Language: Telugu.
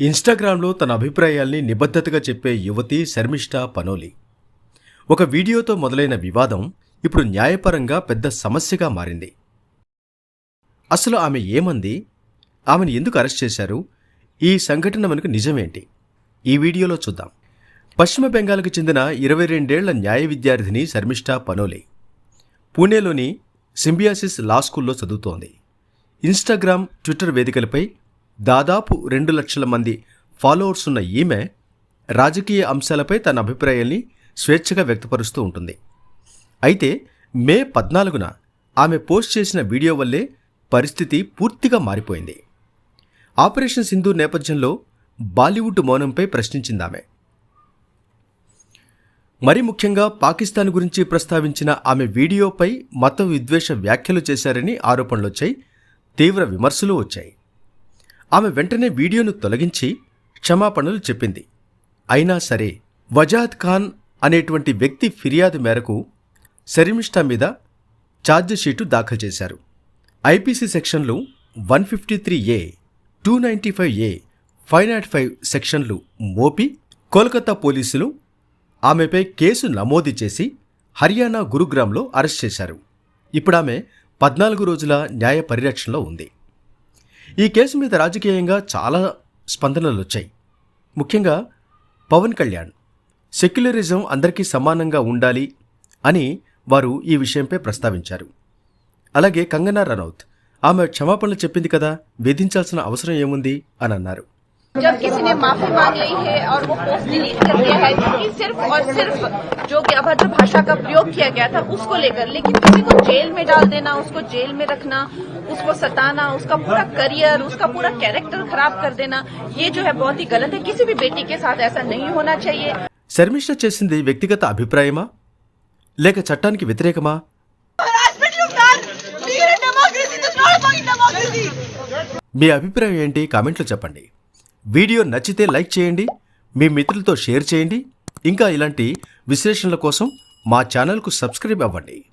ఇన్స్టాగ్రామ్లో తన అభిప్రాయాల్ని నిబద్ధతగా చెప్పే యువతి శర్మిష్ఠా పనోలి. ఒక వీడియోతో మొదలైన వివాదం ఇప్పుడు న్యాయపరంగా పెద్ద సమస్యగా మారింది. అసలు ఆమె ఏమంది? ఆమెను ఎందుకు అరెస్ట్ చేశారు? ఈ సంఘటన మనకు నిజమేంటి? ఈ వీడియోలో చూద్దాం. పశ్చిమ బెంగాల్కు చెందిన ఇరవై రెండేళ్ళ న్యాయ విద్యార్థిని శర్మిష్ఠా పనోలి. పూణేలోని సింబియాసిస్ లా స్కూల్లో చదువుతోంది. ఇన్స్టాగ్రామ్ ట్విట్టర్ వేదికలపై దాదాపు రెండు లక్షల మంది ఫాలోవర్స్ ఉన్న ఈమె రాజకీయ అంశాలపై తన అభిప్రాయాల్ని స్వేచ్ఛగా వ్యక్తపరుస్తూ ఉంటుంది. అయితే మే పద్నాలుగున ఆమె పోస్ట్ చేసిన వీడియో వల్లే పరిస్థితి పూర్తిగా మారిపోయింది. ఆపరేషన్ సింధు నేపథ్యంలో బాలీవుడ్ మౌనంపై ప్రశ్నించిందామె మరి ముఖ్యంగా పాకిస్తాన్ గురించి ప్రస్తావించిన ఆమె వీడియోపై మత విద్వేష వ్యాఖ్యలు చేశారని ఆరోపణలొచ్చాయి తీవ్ర విమర్శలు వచ్చాయి. ఆమె వెంటనే వీడియోను తొలగించి క్షమాపణలు చెప్పింది. అయినా సరే వజాద్ ఖాన్ అనేటువంటి వ్యక్తి ఫిర్యాదు మేరకు శర్మిష్ఠా మీద ఛార్జిషీటు దాఖలు చేశారు. ఐపీసీ సెక్షన్లు one fifty three A two ninety five A five naught five sections మోపి కోల్కతా పోలీసులు ఆమెపై కేసు నమోదు చేసి హర్యానా గురుగ్రామ్లో అరెస్ట్ చేశారు. ఇప్పుడు ఆమె పద్నాలుగు రోజుల న్యాయ పరిరక్షణలో ఉంది. ఈ కేసు మీద రాజకీయంగా చాలా స్పందనలు వచ్చాయి. ముఖ్యంగా పవన్ కళ్యాణ్ సెక్యులరిజం అందరికీ సమానంగా ఉండాలి అని వారు ఈ విషయంపై ప్రస్తావించారు. అలాగే కంగనా రనౌత్ ఆమె క్షమాపణలు చెప్పింది కదా వేధించాల్సిన అవసరం ఏముంది అని అన్నారు. जब किसी ने माफी मांग ली है और वो पोस्ट डिलीट कर दिया है क्योंकि सिर्फ और सिर्फ जो कि अभद्र भाषा का प्रयोग किया गया था उसको लेकर लेकिन किसी को जेल में डाल देना उसको जेल में रखना उसको सताना उसका पूरा करियर उसका पूरा कैरेक्टर खराब कर देना ये जो है बहुत ही गलत है किसी भी बेटी के साथ ऐसा नहीं होना चाहिए శర్మిష్ఠ చేసింది వ్యక్తిగత అభిప్రాయమా లేక చట్టానికి వ్యతిరేకమా harassment you've done being in democracy this is not a fucking democracy మీ అభిప్రాయం ఏంటి కామెంట్లో చెప్పండి వీడియో నచ్చితే లైక్ చేయండి మీ మిత్రులతో షేర్ చేయండి. ఇంకా ఇలాంటి విశ్లేషణల కోసం మా ఛానల్కు సబ్స్క్రైబ్ అవ్వండి.